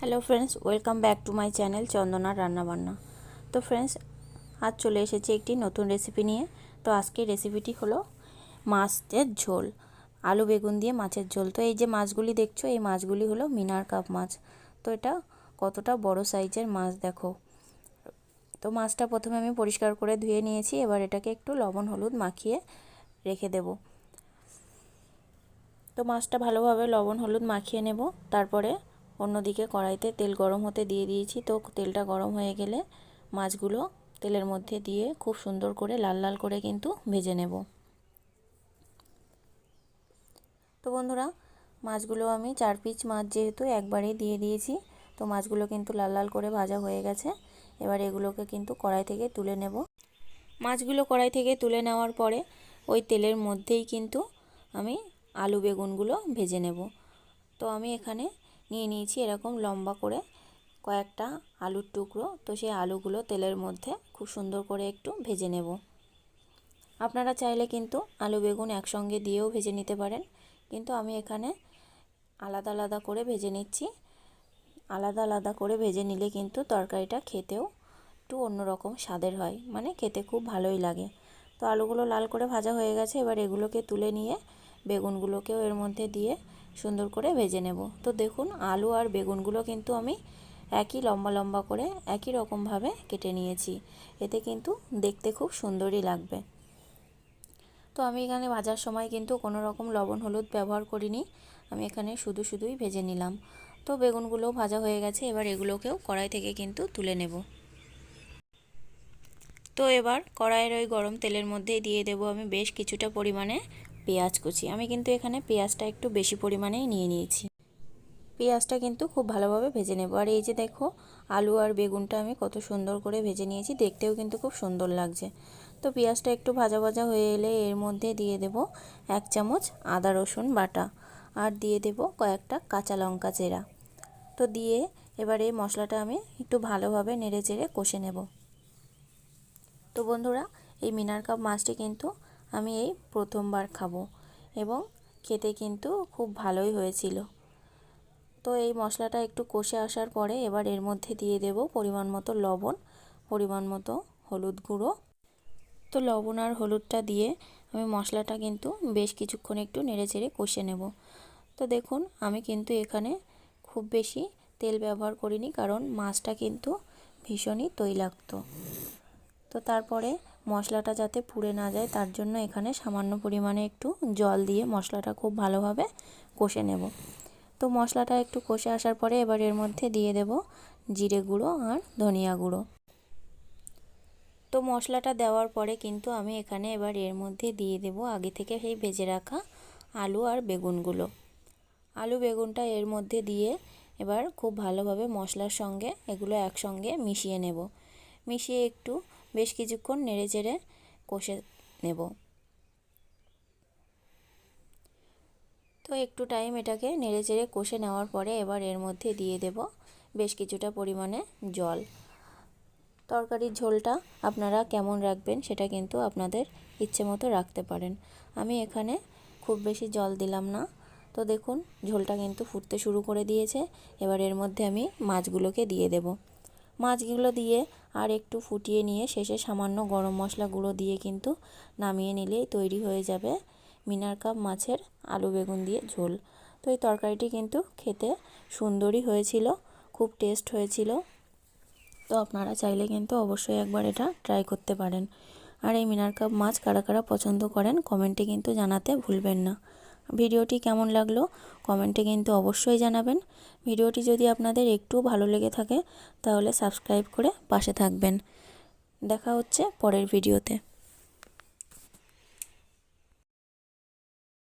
Hello friends welcome back to my channel Chandana রান্নাবান্না তো friends আজ চলে এসেছি একটি নতুন রেসিপি নিয়ে। তো আজকের রেসিপিটি হলো মাছের ঝোল, আলু বেগুন দিয়ে মাছের ঝোল। তো এই যে মাছগুলি দেখছ, এই মাছগুলি হলো মিনার কাপ মাছ। তো এটা কতটা বড় সাইজের মাছ দেখো। তো মাছটা প্রথমে আমি পরিষ্কার করে ধুয়ে নিয়েছি, এবার এটাকে একটু লবণ হলুদ মাখিয়ে রেখে দেব। তো মাছটা ভালোভাবে লবণ হলুদ মাখিয়ে নেব, তারপরে অন্যদিকে কড়াইতে তেল গরম হতে দিয়ে দিয়েছি। তো তেলটা গরম হয়ে গেলে মাছগুলো তেলের মধ্যে দিয়ে খুব সুন্দর করে লাল লাল করে কিন্তু ভেজে নেব। তো বন্ধুরা, মাছগুলো আমি চার পিস মাছ যেহেতু একবারেই দিয়ে দিয়েছি, তো মাছগুলো কিন্তু লাল লাল করে ভাজা হয়ে গেছে। এবার এগুলোকে কিন্তু কড়াই থেকে তুলে নেব। মাছগুলো কড়াই থেকে তুলে নেওয়ার পরে ওই তেলের মধ্যেই কিন্তু আমি আলু বেগুনগুলো ভেজে নেব। তো আমি এখানে নিয়ে নিয়েছি এরকম লম্বা করে কয়েকটা আলুর টুকরো। তো সেই আলুগুলো তেলের মধ্যে খুব সুন্দর করে একটু ভেজে নেব। আপনারা চাইলে কিন্তু আলু বেগুন একসঙ্গে দিয়েও ভেজে নিতে পারেন। কিন্তু আমি এখানে আলাদা আলাদা করে ভেজে নিচ্ছি। আলাদা আলাদা করে ভেজে নিলে কিন্তু তরকারিটা খেতেও একটু অন্যরকম স্বাদের হয়। মানে খেতে খুব ভালোই লাগে। তো আলুগুলো লাল করে ভাজা হয়ে গেছে। এবার এগুলোকে তুলে নিয়ে বেগুনগুলোকেও এর মধ্যে দিয়ে সুন্দর করে ভেজে নেব। তো দেখুন, আলু আর বেগুনগুলো কিন্তু আমি একই লম্বা লম্বা করে একই রকমভাবে কেটে নিয়েছি। এতে কিন্তু দেখতে খুব সুন্দরই লাগবে। তো আমি এখানে ভাজার সময় কিন্তু কোনো রকম লবণ, হলুদ ব্যবহার করিনি। আমি এখানে শুধু শুধুই ভেজে নিলাম। তো বেগুনগুলোও ভাজা হয়ে গেছে, এবার এগুলোকেও কড়াই থেকে কিন্তু তুলে নেব। তো এবার কড়াইয়ের ওই গরম তেলের মধ্যেই দিয়ে দেব আমি বেশ কিছুটা পরিমাণে পেঁয়াজ কুচি। আমি কিন্তু এখানে পেঁয়াজটা একটু বেশি পরিমাণেই নিয়ে নিয়েছি। পেঁয়াজটা কিন্তু খুব ভালোভাবে ভেজে নেব। আর এই যে দেখো, আলু আর বেগুনটা আমি কত সুন্দর করে ভেজে নিয়েছি। দেখতেও কিন্তু খুব সুন্দর লাগছে। তো পেঁয়াজটা একটু ভাজা ভাজা হয়ে এলে এর মধ্যে দিয়ে দেব এক চামচ আদা, রসুন বাটা। আর দিয়ে দেব কয়েকটা কাঁচা লঙ্কা চেরা। তো দিয়ে এবার এই মশলাটা আমি একটু ভালোভাবে নেড়ে চেড়ে কষে নেব। তো বন্ধুরা, এই মিনার কাপ মাছটি কিন্তু আমি এই প্রথমবার খাব। এবং খেতে কিন্তু খুব ভালোই হয়েছিল। তো এই মশলাটা একটু কষে আসার পরে এবার এর মধ্যে দিয়ে দেব পরিমাণ মতো লবণ, পরিমাণ মতো হলুদ গুঁড়ো। তো লবণ আর হলুদটা দিয়ে আমি মশলাটা কিন্তু বেশ কিছুক্ষণ একটু নেড়ে চেড়ে কষে নেব। তো দেখুন, আমি কিন্তু এখানে খুব বেশি তেল ব্যবহার করিনি, কারণ মাছটা কিন্তু ভীষণই তৈলাক্ত। তো তারপরে মশলাটা যাতে পুড়ে না যায়, তার জন্য এখানে সামান্য পরিমাণে একটু জল দিয়ে মশলাটা খুব ভালোভাবে কষে নেব। তো মশলাটা একটু কষে আসার পরে এবার এর মধ্যে দিয়ে দেব জিরে গুঁড়ো আর ধনিয়া গুঁড়ো। তো মশলাটা দেওয়ার পরে কিন্তু আমি এখানে এবার এর মধ্যে দিয়ে দেব আগে থেকে সেই ভেজে রাখা আলু আর বেগুনগুলো। আলু, বেগুনটা এর মধ্যে দিয়ে এবার খুব ভালোভাবে মশলার সঙ্গে এগুলো একসঙ্গে মিশিয়ে নেব। মিশিয়ে একটু বেশ কিছুক্ষণ নেড়ে চেড়ে কষে নেব। তো একটু টাইম এটাকে নেড়ে চেড়ে কষে নেওয়ার পরে এবার এর মধ্যে দিয়ে দেব বেশ কিছুটা পরিমাণে জল। তরকারির ঝোলটা আপনারা কেমন রাখবেন সেটা কিন্তু আপনাদের ইচ্ছে মতো রাখতে পারেন। আমি এখানে খুব বেশি জল দিলাম না। তো দেখুন, ঝোলটা কিন্তু ফুটতে শুরু করে দিয়েছে। এবার এর মধ্যে আমি মাছগুলোকে দিয়ে দেব। মাছগুলো দিয়ে আর একটু ফুটিয়ে নিয়ে শেষে সামান্য গরম মশলা গুঁড়ো দিয়ে কিন্তু নামিয়ে নিলেই তৈরি হয়ে যাবে মিনার কাপ মাছের আলু বেগুন দিয়ে ঝোল। তো এই তরকারিটি কিন্তু খেতে সুন্দরই হয়েছিল, খুব টেস্ট হয়েছিল। তো আপনারা চাইলে কিন্তু অবশ্যই একবার এটা ট্রাই করতে পারেন। আর এই মিনার কাপ মাছ কারা কারা পছন্দ করেন কমেন্টে কিন্তু জানাতে ভুলবেন না। ভিডিওটি কেমন লাগল কমেন্টে কিন্তু অবশ্যই জানাবেন। ভিডিওটি যদি আপনাদের একটু ভালো লেগে থাকে তাহলে সাবস্ক্রাইব করে পাশে থাকবেন। দেখা হচ্ছে পরের ভিডিওতে।